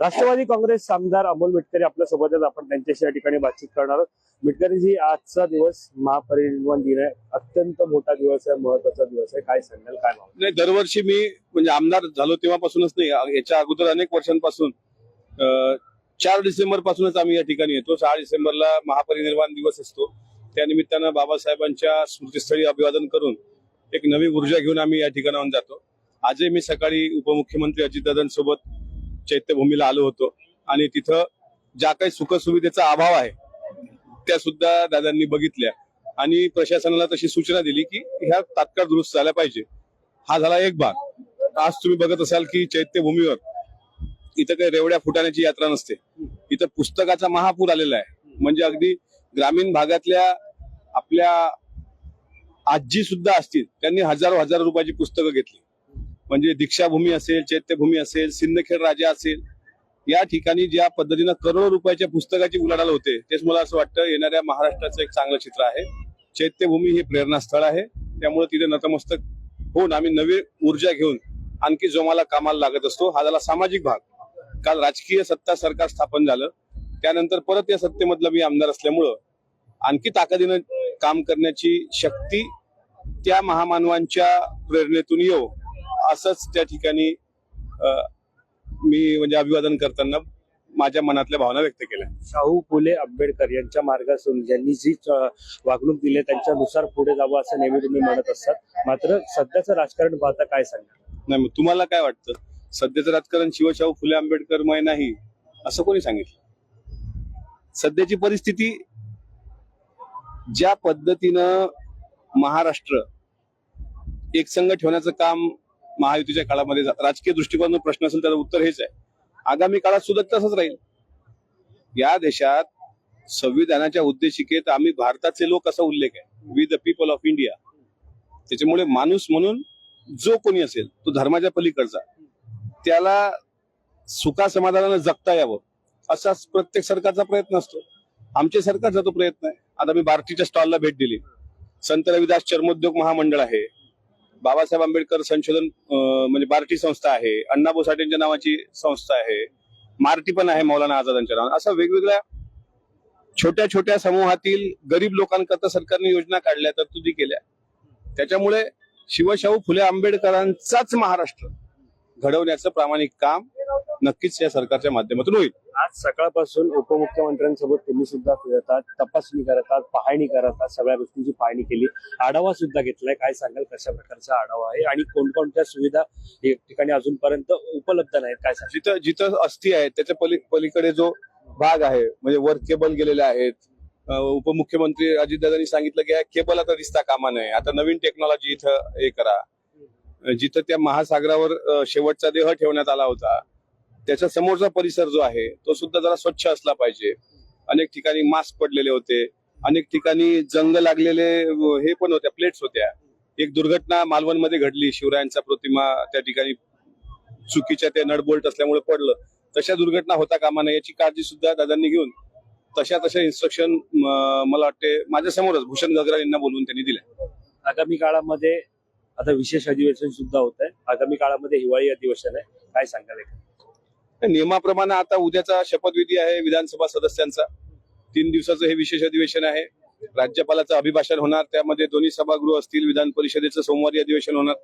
राष्ट्रवादी काँग्रेस आमदार अमोल मिटकरी आपल्यासोबत आपण त्यांच्याशी या ठिकाणी बातचीत करणार आहोत. मिटकरीजी आजचा दिवस महापरिनिर्वाण दिन आहे. अत्यंत मोठा दिवस आहे महत्त्वाचा दिवस आहे. काय सांगाल काय नाही दरवर्षी मी म्हणजे आमदार झालो तेव्हापासूनच नाही याच्या अगोदर अनेक वर्षांपासून चार डिसेंबर पासूनच आम्ही या ठिकाणी येतो. सहा डिसेंबरला महापरिनिर्वाण दिवस असतो. त्या निमित्तानं बाबासाहेबांच्या स्मृतीस्थळी अभिवादन करून एक नवी ऊर्जा घेऊन आम्ही या ठिकाणाहून जातो. आजही मी सकाळी उपमुख्यमंत्री अजितदादांसोबत चैत्यभूमीला आलो होतो. आणि तिथं ज्या काही सुखसुविधेचा अभाव आहे त्या सुद्धा दादांनी बघितल्या. आणि प्रशासनाला तशी सूचना दिली की ह्या तात्काळ दुरुस्त झाल्या पाहिजे. हा झाला एक भाग. आज तुम्ही बघत असाल की चैत्यभूमीवर इथं काही रेवड्या फुटाण्याची यात्रा नसते. इथं पुस्तकाचा महापूर आलेला आहे. म्हणजे अगदी ग्रामीण भागातल्या आपल्या आजी सुद्धा असतील त्यांनी हजारो हजार रुपयाची पुस्तकं घेतली. म्हणजे दीक्षाभूमी असेल चैत्यभूमी असेल सिंदखेड राजा असेल या ठिकाणी ज्या पद्धतीनं करोडो रुपयाच्या पुस्तकाची उलाढाल होते तेच मला असं वाटतं येणाऱ्या महाराष्ट्राचं एक चांगलं चित्र आहे. चैत्यभूमी हे प्रेरणास्थळ आहे. त्यामुळे तिथे नतमस्तक होऊन आम्ही नवी ऊर्जा घेऊन आणखी जोमाला कामाला लागत असतो. हा झाला सामाजिक भाग. काल राजकीय सत्ता सरकार स्थापन झालं. त्यानंतर परत या सत्तेमधलं मी आमदार असल्यामुळं आणखी ताकदीनं काम करण्याची शक्ती त्या महामानवांच्या प्रेरणेतून येऊ असंच त्या ठिकाणी मी म्हणजे अभिवादन करताना माझ्या मनातल्या भावना व्यक्त केल्या. शाहू फुले आंबेडकर यांच्या मार्गातून ज्यांनी जी वागणूक दिली त्यांच्यानुसार पुढे जावं असं नेहमी तुम्ही म्हणत असतात. मात्र सध्याचं राजकारण पाहता काय सांगा नाही तुम्हाला काय वाटतं? सध्याचं राजकारण शिवशाहू फुले आंबेडकरमय नाही असं कोणी सांगितलं? सध्याची परिस्थिती ज्या पद्धतीनं महाराष्ट्र एकसंघ ठेवण्याचं काम महायुतीच्या काळामध्ये राजकीय दृष्टिकोनातून प्रश्न असेल त्याचं उत्तर हेच आहे. आगामी काळात सुद्धा तसंच राहील. या देशात संविधानाच्या उद्देशिकेत आम्ही भारताचे लोक असा उल्लेख आहे. We the people of India त्याच्यामुळे माणूस म्हणून जो कोणी असेल तो धर्माच्या पलीकडचा. त्याला सुखा समाधानानं जगता यावं. असाच प्रत्येक सरकारचा प्रयत्न असतो. आमच्या सरकारचा तो प्रयत्न आहे. आता मी बार्टीच्या स्टॉलला भेट दिली. संत रविदास चर्मोद्योग महामंडळ आहे. बाबासाहेब आंबेडकर संशोधन म्हणजे बार्टी संस्था आहे अण्णाभाऊ साठेंच्या नावाची संस्था आहे मार्टी पण आहे मौलाना आझादांच्या नावाने. असं वेगवेगळ्या छोट्या छोट्या समूहातील गरीब लोकांकरता सरकारने योजना काढल्या तरतुदी केल्या. त्याच्यामुळे शिवशाहू फुले आंबेडकरांचाच महाराष्ट्र घडवण्याचं प्रामाणिक काम नक्कीच या सरकारच्या माध्यमातून होईल. आज सकाळपासून उपमुख्यमंत्र्यांसोबत तुम्ही सुद्धा फिरतात तपासणी करतात पाहणी करतात सगळ्या गोष्टींची पाहणी केली. आढावा सुद्धा घेतलाय. काय सांगाल कशा प्रकारचा आढावा आहे आणि कोणकोणत्या सुविधा ठिकाणी अजूनपर्यंत उपलब्ध नाहीत? काय सांगाल? जिथं जिथं अस्थी आहे त्याच्या पली पलीकडे जो भाग आहे म्हणजे वर केबल गेलेले आहेत. उपमुख्यमंत्री अजितदादांनी सांगितलं की केबल आता दिसता कामा नये. आता नवीन टेक्नॉलॉजी इथं हे करा. जिथं त्या महासागरावर शेवटचा देह ठेवण्यात आला होता त्याच्या समोरचा परिसर जो आहे तो सुद्धा जरा स्वच्छ असला पाहिजे. अनेक ठिकाणी मास्क पडलेले होते. अनेक ठिकाणी जंग लागलेले हे पण होत्या प्लेट्स होत्या. एक दुर्घटना मालवणमध्ये घडली शिवरायांचा प्रतिमा त्या ठिकाणी चुकीच्या ते नटबोल्ट असल्यामुळे पडलं. तशा दुर्घटना होता कामा नये याची काळजी सुद्धा दादांनी घेऊन तशा तशा इन्स्ट्रक्शन मला वाटते माझ्या समोरच भूषण गगरा यांना बोलवून त्यांनी दिल्या. आगामी काळामध्ये आता विशेष अधिवेशन सुद्धा होत आहे आगामी काळामध्ये हिवाळी अधिवेशन आहे. काय सांगाल नियमाप्रमाणे आता उद्याचा शपथविधी आहे विधानसभा सदस्यांचा. तीन दिवसाचं हे विशेष अधिवेशन आहे. राज्यपालाचं अभिभाषण होणार त्यामध्ये दोन्ही सभागृह असतील विधान परिषदेचं सोमवारी अधिवेशन होणार.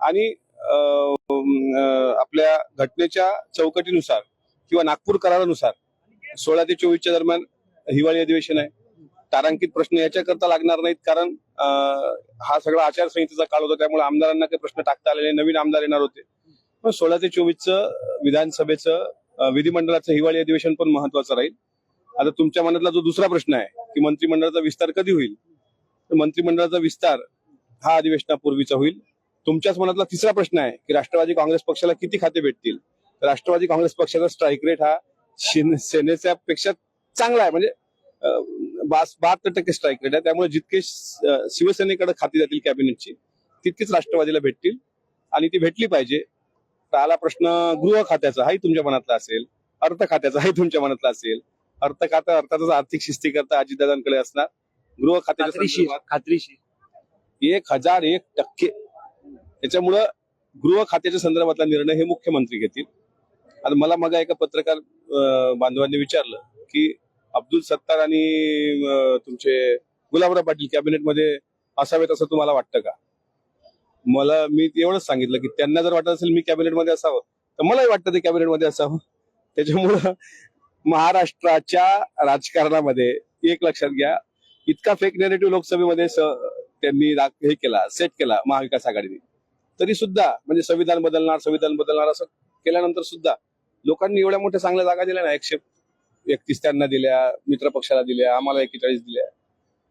आणि अं, आपल्या घटनेच्या चौकटीनुसार किंवा नागपूर करारानुसार सोळा ते चोवीसच्या दरम्यान हिवाळी अधिवेशन आहे. तारांकित प्रश्न याच्याकरता लागणार नाहीत कारण हा सगळा आचारसंहितेचा काळ होता त्यामुळे आमदारांना काही प्रश्न टाकता आलेले नवीन आमदार येणार होते. पण सोळा ते चोवीसचं विधानसभेचं विधिमंडळाचं हिवाळी अधिवेशन पण महत्वाचं राहील. आता तुमच्या मनातला जो दुसरा प्रश्न आहे की मंत्रिमंडळाचा विस्तार कधी होईल? तर मंत्रिमंडळाचा विस्तार हा अधिवेशनापूर्वीचा होईल. तुमच्याच मनातला तिसरा प्रश्न आहे की राष्ट्रवादी काँग्रेस पक्षाला किती खाते भेटतील? राष्ट्रवादी काँग्रेस पक्षाचा स्ट्राईक रेट हा सेनेच्या पेक्षा चांगला आहे. म्हणजे बहात्तर टक्के स्ट्राईक रेट आहे. त्यामुळे जितके शिवसेनेकडे खाती जातील कॅबिनेटची तितकीच राष्ट्रवादीला भेटतील. आणि ती भेटली पाहिजे. तर आला प्रश्न गृह खात्याचा हाही तुमच्या मनातला असेल. अर्थ खात्याचा हाही तुमच्या मनातला असेल. अर्थ खातं अर्थातच आर्थिक शिस्ती करता अजितदादांकडे असणार. गृह खात्याच्या खात्रीशीर एक हजार एक टक्के. त्याच्यामुळं गृह खात्याच्या संदर्भातला निर्णय हे मुख्यमंत्री घेतील. आता मला मग एका पत्रकार बांधवांनी विचारलं की अब्दुल सत्तार आणि तुमचे गुलाबराव पाटील कॅबिनेटमध्ये असावेत असं तुम्हाला वाटतं का? मला मी एवढंच सांगितलं की त्यांना जर वाटत असेल मी कॅबिनेटमध्ये असावं तर मलाही वाटतं ते कॅबिनेटमध्ये असावं. त्याच्यामुळं महाराष्ट्राच्या राजकारणामध्ये एक लक्षात घ्या इतका फेक नेरेटिव्ह लोकसभेमध्ये त्यांनी हे केला सेट केला महाविकास आघाडीने. तरी सुद्धा म्हणजे संविधान बदलणार संविधान बदलणार असं केल्यानंतर सुद्धा लोकांनी एवढ्या मोठ्या चांगल्या जागा दिल्या ना एकशे एकतीस त्यांना दिल्या मित्र पक्षाला दिल्या आम्हाला एकेचाळीस दिल्या.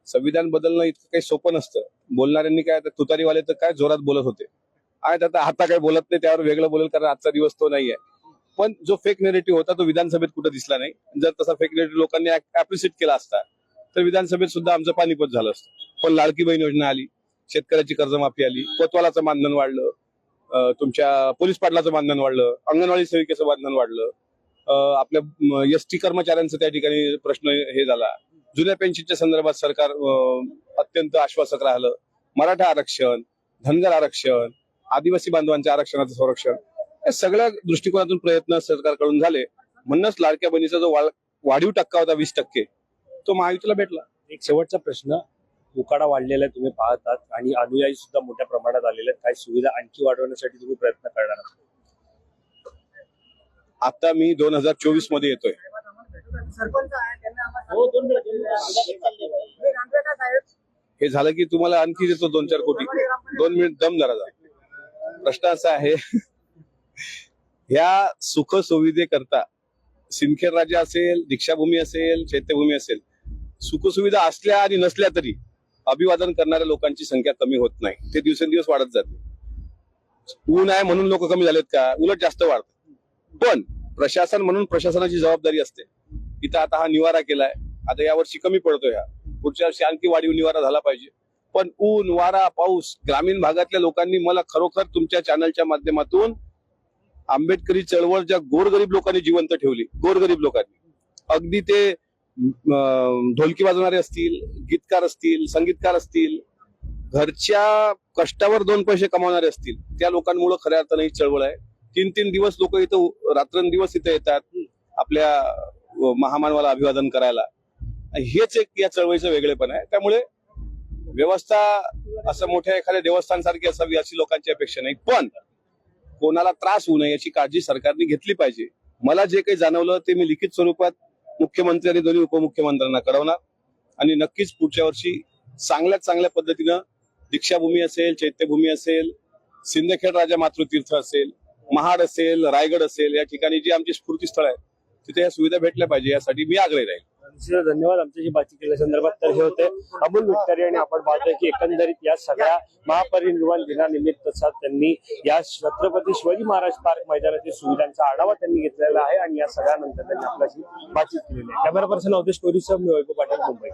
संविधान बदलणं इतकं काही सोपं नसतं. बोलणाऱ्यांनी काय आता तुतारीवाले तर काय जोरात बोलत होते. आहेत आता आता काही बोलत नाही त्यावर वेगळं बोलेल कारण आजचा दिवस तो नाहीये. पण जो फेक नेरेटिव्ह होता तो विधानसभेत कुठं दिसला नाही. जर तसा फेक नेरेटिव्ह लोकांनी अप्रिशिएट केला असता तर विधानसभेत सुद्धा आमचं पाणीपत झालं असतं. पण लाडकी बहीण योजना आली शेतकऱ्याची कर्जमाफी आली कोतवालाचं मानधन वाढलं तुमच्या पोलीस पाटलाचं मानधन वाढलं अंगणवाडी सेविकेचं मानधन वाढलं आपल्या एस टी कर्मचाऱ्यांचं त्या ठिकाणी प्रश्न हे झाला. जुन्या पेन्शनच्या संदर्भात सरकार अत्यंत आश्वासक राहिलं. मराठा आरक्षण धनगर आरक्षण आदिवासी बांधवांच्या आरक्षणाचं संरक्षण या सगळ्या दृष्टिकोनातून प्रयत्न सरकारकडून झाले. म्हणूनच लाडक्या बहिणीचा जो वाढ- वाढीव टक्का होता वीस टक्के तो महायुतीला भेटला. एक शेवटचा प्रश्न उकाडा वाढलेला आहे तुम्ही पाहतात आणि अनुयायी सुद्धा मोठ्या प्रमाणात आलेले आहेत. काही सुविधा आणखी वाढवण्यासाठी तुम्ही प्रयत्न करणार आहात. आता मी दोन हजार चोवीसमध्ये येतोय. सरपंच आहे त्यांना आम्हाला हे झालं की तुम्हाला आणखी देतो दोन चार कोटी. दोन मिनिट दम धरा जरा. प्रश्न असा आहे ह्या सुख सुविधेकरता सिंदखेड राजा असेल दीक्षाभूमी असेल चैत्यभूमी असेल सुखसुविधा असल्या आणि नसल्या तरी अभिवादन करणाऱ्या लोकांची संख्या कमी होत नाही. ते दिवसेंदिवस वाढत जाते. ऊन आहे म्हणून लोक कमी झालेत का? उलट जास्त वाढतात पण प्रशासन म्हणून प्रशासनाची जबाबदारी असते. इथं आता हा निवारा केलाय. आता यावर्षी कमी पडतोय हा. पुढच्या वर्षी आणखी वाढीव निवारा झाला पाहिजे. पण ऊन वारा पाऊस ग्रामीण भागातल्या लोकांनी मला खरोखर तुमच्या चॅनलच्या माध्यमातून आंबेडकरी चळवळ ज्या गोरगरीब लोकांनी जिवंत ठेवली गोरगरीब लोकांनी. अगदी ते ढोलकी वाजवणारे असतील गीतकार असतील संगीतकार असतील घरच्या कष्टावर दोन पैसे कमावणारे असतील त्या लोकांमुळे खऱ्या अर्थानं ही चळवळ आहे. तीन तीन दिवस लोक इथं रात्रंदिवस इथं येतात. आपल्या महामानवाला अभिवादन करायला. हेच एक या चळवळीचं वेगळेपण आहे. त्यामुळे व्यवस्था असं मोठ्या एखाद्या देवस्थान सारखी असावी अशी लोकांची अपेक्षा नाही. पण कोणाला त्रास होऊ नये याची काळजी सरकारने घेतली पाहिजे. मला जे काही जाणवलं ते मी लिखित स्वरूपात मुख्यमंत्री आणि दोन्ही उपमुख्यमंत्र्यांना कळवणार. आणि नक्कीच पुढच्या वर्षी चांगल्यात चांगल्या पद्धतीनं दीक्षाभूमी असेल चैत्यभूमी असेल सिंदखेड राजा मातृतीर्थ असेल महाड असेल रायगड असेल या ठिकाणी जी आमची स्फूर्तीस्थळ आहे तिथे या सुविधा भेटल्या पाहिजे यासाठी मी आग्रही राहील. धन्यवाद. आमच्याशी बातचीत केल्या संदर्भात तर हे होते अमोल मिटकरी आणि आपण पाहतोय की एकंदरीत या सगळ्या महापरिनिर्वाण दिनानिमित्त त्यांनी या छत्रपती शिवाजी महाराज पार्क मैदानातील सुविधांचा आढावा त्यांनी घेतलेला आहे आणि या सगळ्यानंतर त्यांनी आपल्याशी बातचीत केलेली आहे. कॅमेरा पर्सन अवधेश कोरीसह मी वैभव पाटील मुंबई.